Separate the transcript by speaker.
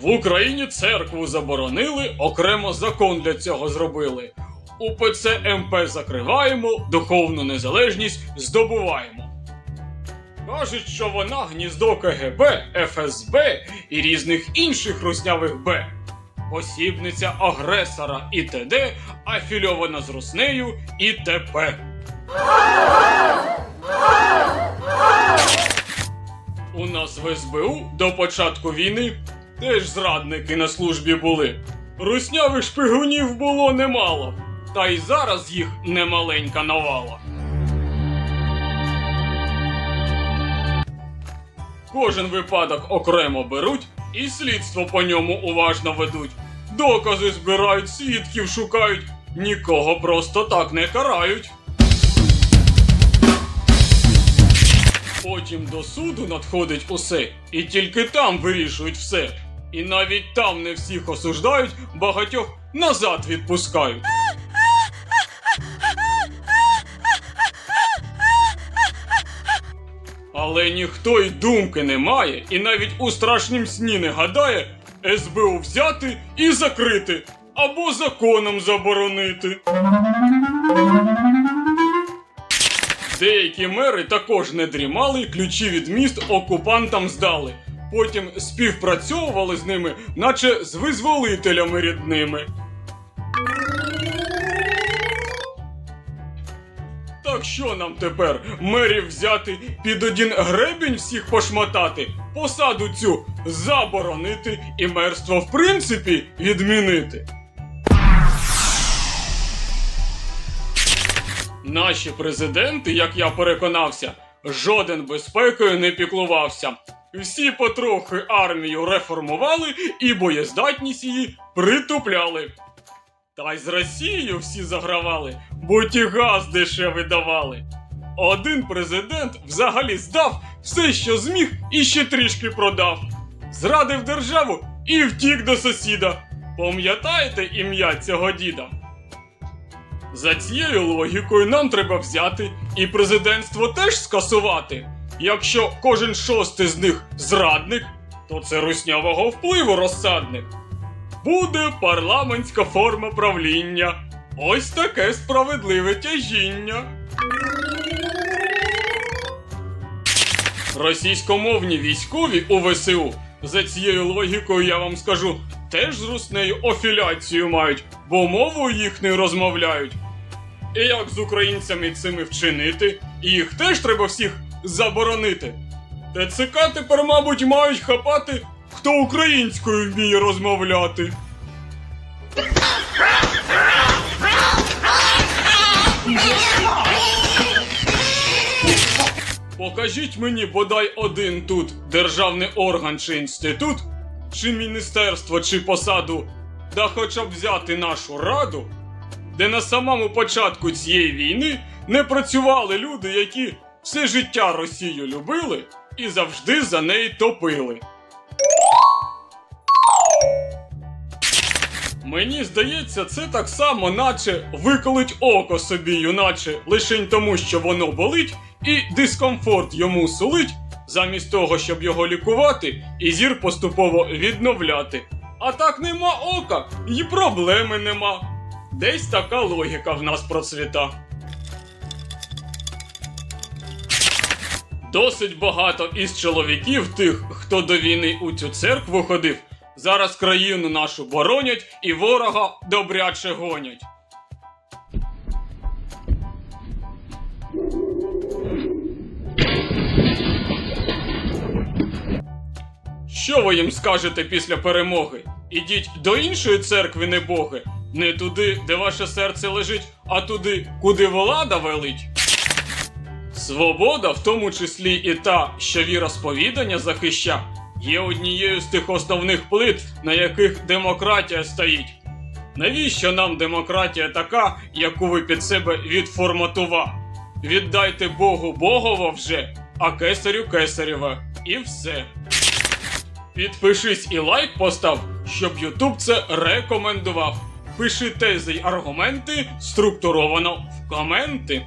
Speaker 1: В Україні церкву заборонили, окремо закон для цього зробили. УПЦ МП закриваємо, духовну незалежність здобуваємо. Кажуть, що вона гніздо КГБ, ФСБ і різних інших руснявих Б. Посібниця агресора і т.д. афільована з Руснею і т.п. У нас в СБУ до початку війни теж зрадники на службі були. Руснявих шпигунів було немало, та й зараз їх немаленька навала. Кожен випадок окремо беруть і слідство по ньому уважно ведуть. Докази збирають, свідків шукають, нікого просто так не карають. Потім до суду надходить усе, і тільки там вирішують все. І навіть там не всіх осуждають, багатьох назад відпускають. Але ніхто й думки не має, і навіть у страшнім сні не гадає СБУ взяти і закрити або законом заборонити. Деякі мери також не дрімали, ключі від міст окупантам здали. Потім співпрацьовували з ними, наче з визволителями рідними. Так що нам тепер мерів взяти, під один гребінь всіх пошматати, посаду цю заборонити і мерство в принципі відмінити? Наші президенти, як я переконався, жоден безпекою не піклувався. Всі потрохи армію реформували і боєздатність її притупляли. Та й з Росією всі загравали, бо ті газ дешевий давали. Один президент взагалі здав все, що зміг, і ще трішки продав. Зрадив державу і втік до сусіда. Пам'ятаєте ім'я цього діда? За цією логікою нам треба взяти і президентство теж скасувати. Якщо кожен шостий з них зрадник, то це руснявого впливу розсадник. Буде парламентська форма правління. Ось таке справедливе тяжіння. Російськомовні військові у ВСУ за цією логікою я вам скажу, теж з руснею офіляцію мають, бо мовою їхньою розмовляють. І як з українцями цими вчинити, їх теж треба всіх заборонити. ТЦК тепер, мабуть, мають хапати, хто українською вміє розмовляти. Покажіть мені бодай один тут державний орган чи інститут, чи міністерство, чи посаду, да хоча б взяти нашу раду, де на самому початку цієї війни не працювали люди, які все життя Росію любили і завжди за неї топили. Мені здається, це так само, наче виколить око собі, юначе, лишень тому, що воно болить, і дискомфорт йому сулить, замість того, щоб його лікувати і зір поступово відновляти. А так нема ока, і проблеми нема. Десь така логіка в нас процвіта. Досить багато із чоловіків тих, хто до війни у цю церкву ходив, зараз країну нашу боронять і ворога добряче гонять. Що ви їм скажете після перемоги? Ідіть до іншої церкви небоги, не туди, де ваше серце лежить, а туди, куди влада велить. Свобода, в тому числі і та, що віросповідання захища, є однією з тих основних плит, на яких демократія стоїть. Навіщо нам демократія така, яку ви під себе відформатував? Віддайте Богу Богова вже, а кесарю кесарєва. І все. Підпишись і лайк постав, щоб Ютуб це рекомендував. Пиши тези й аргументи структуровано в коменти.